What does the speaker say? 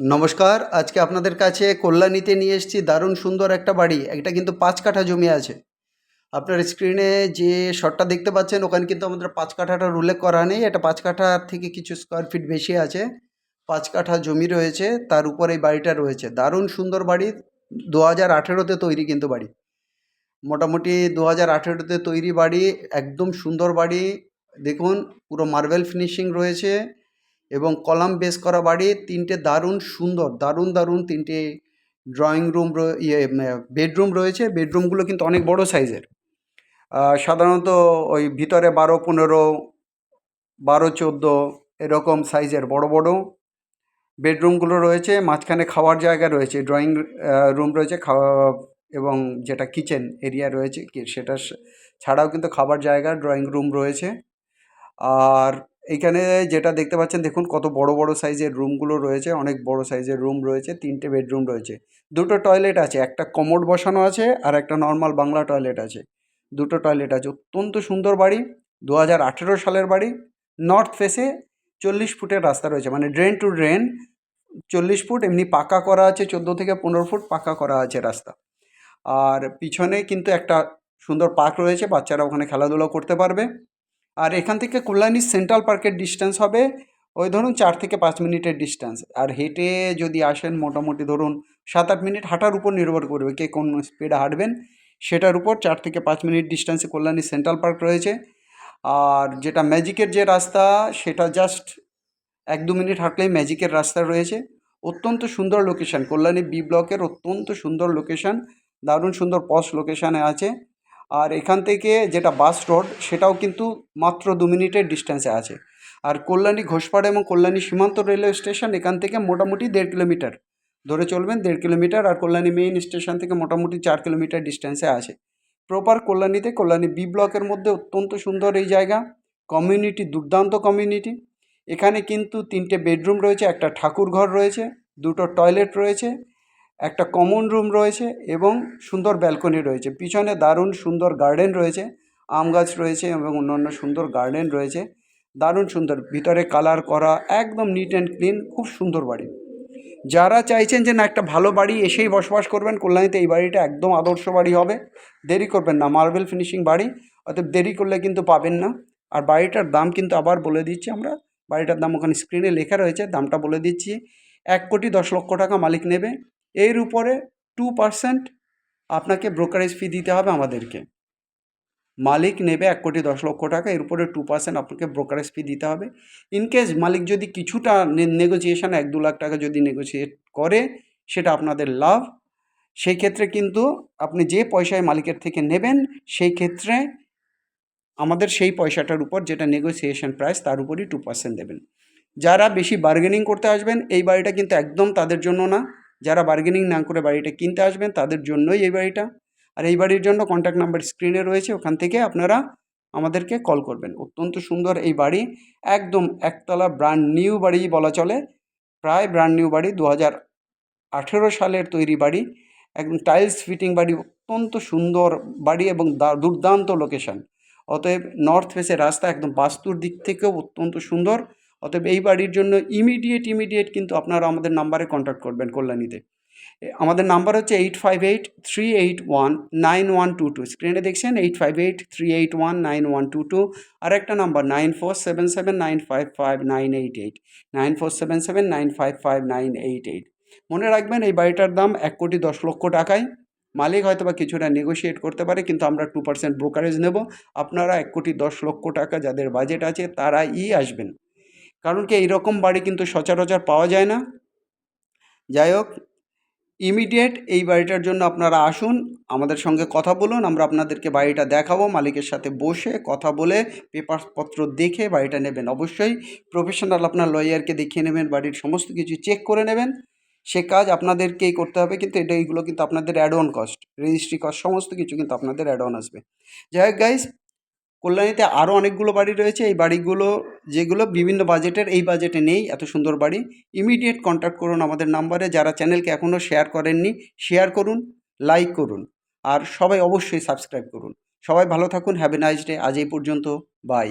নমস্কার, আজকে আপনাদের কাছে কল্যাণীতে নিয়ে এসেছি দারুণ সুন্দর একটা বাড়ি, এটা কিন্তু পাঁচ কাঠা জমি আছে। আপনার স্ক্রিনে যে শটটা দেখতে পাচ্ছেন, ওখানে কিন্তু আমাদের পাঁচ কাঠাটার উল্লেখ করা নেই, এটা পাঁচ কাঠার থেকে কিছু স্কোয়ার ফিট বেশি আছে, পাঁচ কাঠা জমি রয়েছে, তার উপর এই বাড়িটা রয়েছে। দারুণ সুন্দর বাড়ি দু হাজার আঠেরোতে তৈরি কিন্তু বাড়ি। মোটামুটি দু হাজার আঠেরোতে তৈরি বাড়ি, একদম সুন্দর বাড়ি, দেখুন, পুরো মার্বেল ফিনিশিং রয়েছে এবং কলাম বেস করা বাড়ি তিনটে দারুণ সুন্দর, দারুণ দারুণ তিনটে ড্রয়িং রুম ইয়ে বেডরুম রয়েছে। বেডরুমগুলো কিন্তু অনেক বড় সাইজের সাধারণত ওই ভিতরে বারো, পনেরো, বারো, চোদ্দ এরকম সাইজের বড় বড় বেডরুমগুলো রয়েছে। মাঝখানে খাওয়ার জায়গা রয়েছে ড্রয়িং রুম রয়েছে, খাওয়া এবং যেটা কিচেন এরিয়া রয়েছে সেটা ছাড়াও কিন্তু খাবার জায়গা ড্রয়িং রুম রয়েছে। আর এইখানে যেটা দেখতে পাচ্ছেন, দেখুন কত বড় বড় সাইজের রুমগুলো রয়েছে, অনেক বড় সাইজের রুম রয়েছে, তিনটে বেডরুম রয়েছে। দুটো টয়লেট আছে, একটা কমোড বসানো আছে আর একটা নর্মাল বাংলা টয়লেট আছে। দুটো টয়লেট আছে, অত্যন্ত সুন্দর বাড়ি দু হাজার আঠেরো সালের বাড়ি, নর্থ ফেসে চল্লিশ ফুটের রাস্তা রয়েছে মানে ড্রেন টু ড্রেন চল্লিশ ফুট, এমনি পাকা করা আছে, চোদ্দ থেকে পনেরো ফুট পাকা করা আছে রাস্তা। আর পিছনে কিন্তু একটা সুন্দর পার্ক রয়েছে, বাচ্চারা ওখানে খেলাধুলা করতে পারবে। আর এখান থেকে কল্যাণী সেন্ট্রাল পার্কের ডিস্টেন্স হবে ওই ধরুন চার থেকে পাঁচ মিনিটের ডিস্টেন্স আর হেঁটে যদি আসেন মোটামুটি ধরুন সাত আট মিনিট হাঁটার উপর নির্ভর করবে কে কোন স্পিডে হাঁটবেন। সেটার উপর চার থেকে পাঁচ মিনিট ডিস্টেন্সে কল্যাণী সেন্ট্রাল পার্ক রয়েছে। আর যেটা ম্যাজিকের যে রাস্তা, সেটা জাস্ট এক দু মিনিট হাঁটলেই ম্যাজিকের রাস্তা রয়েছে। অত্যন্ত সুন্দর লোকেশান কল্যাণী বি ব্লকের অত্যন্ত সুন্দর লোকেশান দারুণ সুন্দর পস লোকেশানে আছে। আর এখান থেকে যেটা বাস রোড, সেটাও কিন্তু মাত্র দু মিনিটের ডিস্টেন্সে আছে। আর কল্যাণী ঘোষপাড়া এবং কল্যাণী সীমান্ত রেলওয়ে স্টেশন এখান থেকে মোটামুটি দেড় কিলোমিটার ধরে চলবেন, দেড় কিলোমিটার আর কল্যাণী মেইন স্টেশন থেকে মোটামুটি চার কিলোমিটার ডিস্টেন্সে আছে। প্রপার কল্যাণীতে কল্যাণী বি ব্লকের মধ্যে অত্যন্ত সুন্দর এই জায়গা। কমিউনিটি দুর্দান্ত কমিউনিটি এখানে কিন্তু তিনটে বেডরুম রয়েছে, একটা ঠাকুর ঘর রয়েছে, দুটো টয়লেট রয়েছে। একটা কমন রুম রয়েছে এবং সুন্দর ব্যালকনি রয়েছে। পিছনে দারুণ সুন্দর গার্ডেন রয়েছে, আম গাছ রয়েছে এবং অন্যান্য সুন্দর গার্ডেন রয়েছে। দারুণ সুন্দর, ভিতরে কালার করা, একদম নিট অ্যান্ড ক্লিন খুব সুন্দর বাড়ি। যারা চাইছেন যে না একটা ভালো বাড়ি এসেই বসবাস করবেন, কল্যাণীতে এই বাড়িটা একদম আদর্শ বাড়ি হবে। দেরি করবেন না মার্বেল ফিনিশিং বাড়ি, অতএব দেরি করলে কিন্তু পাবেন না। আর বাড়িটার দাম কিন্তু আবার বলে দিচ্ছি আমরা, বাড়িটার দাম ওখানে স্ক্রিনে লেখা রয়েছে, দামটা বলে দিচ্ছি। এক কোটি দশ লক্ষ টাকা মালিক নেবে। এর উপরে টু পার্সেন্ট আপনাকে ব্রোকারেজ ফি দিতে হবে আমাদেরকে। মালিক নেবে এক কোটি দশ লক্ষ টাকা, এর উপরে টু পার্সেন্ট আপনাকে ব্রোকারেজ ফি দিতে হবে। ইনকেস মালিক যদি কিছুটা নেগোসিয়েশন এক দু লাখ টাকা যদি নেগোসিয়েট করে, সেটা আপনাদের লাভ। সেই ক্ষেত্রে কিন্তু আপনি যে পয়সায় মালিকের থেকে নেবেন, সেই ক্ষেত্রে আমাদের সেই পয়সাটার উপর যেটা নেগোসিয়েশন প্রাইস তার উপরই টু পার্সেন্ট দেবেন। যারা বেশি বার্গেনিং করতে আসবেন, এই বাড়িটা কিন্তু একদম তাদের জন্য না। যারা বার্গেনিং না করে বাড়িটা কিনতে আসবেন, তাদের জন্যই এই বাড়িটা। আর এই বাড়ির জন্য কন্ট্যাক্ট নাম্বার স্ক্রিনে রয়েছে, ওখান থেকে আপনারা আমাদেরকে কল করবেন। অত্যন্ত সুন্দর এই বাড়ি, একদম একতলা ব্র্যান্ড নিউ বাড়ি বলা চলে। প্রায় ব্র্যান্ড নিউ বাড়ি দু হাজার আঠেরো সালের তৈরি বাড়ি। একদম টাইলস ফিটিং বাড়ি, অত্যন্ত সুন্দর বাড়ি এবং দুর্দান্ত লোকেশন অতএব নর্থ ফেসের রাস্তা একদম বাস্তুর দিক থেকেও অত্যন্ত সুন্দর। অতএব এই বাড়ির জন্য ইমিডিয়েট ইমিডিয়েট কিন্তু আপনারা আমাদের নাম্বারে কন্ট্যাক্ট করবেন কল্যাণীতে। আমাদের নাম্বার হচ্ছে eight five eight three eight one nine one two two স্ক্রিনে দেখছেন eight five eight three eight one nine one two two আর একটা number nine four seven seven nine five five nine eight eight nine four seven seven nine five five nine eight eight মনে রাখবেন এই বাড়িটার দাম এক কোটি দশ লক্ষ টাকায়। মালিক হয়তো বা কিছুটা নেগোশিয়েট করতে পারে, কিন্তু আমরা টু পার্সেন্ট ব্রোকারেজ নেব। আপনারা এক কোটি দশ লক্ষ টাকা যাদের বাজেট আছে, তারাই আসবেন। কারণ কি এইরকম বাড়ি কিন্তু সচরাচর পাওয়া যায় না। যাই হোক ইমিডিয়েট এই বাড়িটার জন্য আপনারা আসুন, আমাদের সঙ্গে কথা বলুন, আমরা আপনাদেরকে বাড়িটা দেখাবো, মালিকের সাথে বসে কথা বলে পেপারপত্র দেখে বাড়িটা নেবেন। অবশ্যই প্রফেশনাল আপনার লয়ারকে দেখিয়ে নেবেন, বাড়ির সমস্ত কিছু চেক করে নেবেন। সে কাজ আপনাদেরকেই করতে হবে, কিন্তু এটা এইগুলো কিন্তু আপনাদের add on cost registry cost সমস্ত কিছু কিন্তু আপনাদের অ্যাড অন আসবে। যাই হোক গাইজ কল্যাণীতে আরও অনেকগুলো বাড়ি রয়েছে। এই বাড়িগুলো, যেগুলো বিভিন্ন বাজেটের, এই বাজেটে নেই, এত সুন্দর বাড়ি। ইমিডিয়েট কন্ট্যাক্ট করুন আমাদের নাম্বারে, যারা চ্যানেলকে এখনও শেয়ার করেননি শেয়ার করুন লাইক করুন, আর সবাই অবশ্যই সাবস্ক্রাইব করুন। সবাই ভালো থাকুন হ্যাভ এ নাইস ডে আজ এই পর্যন্ত বাই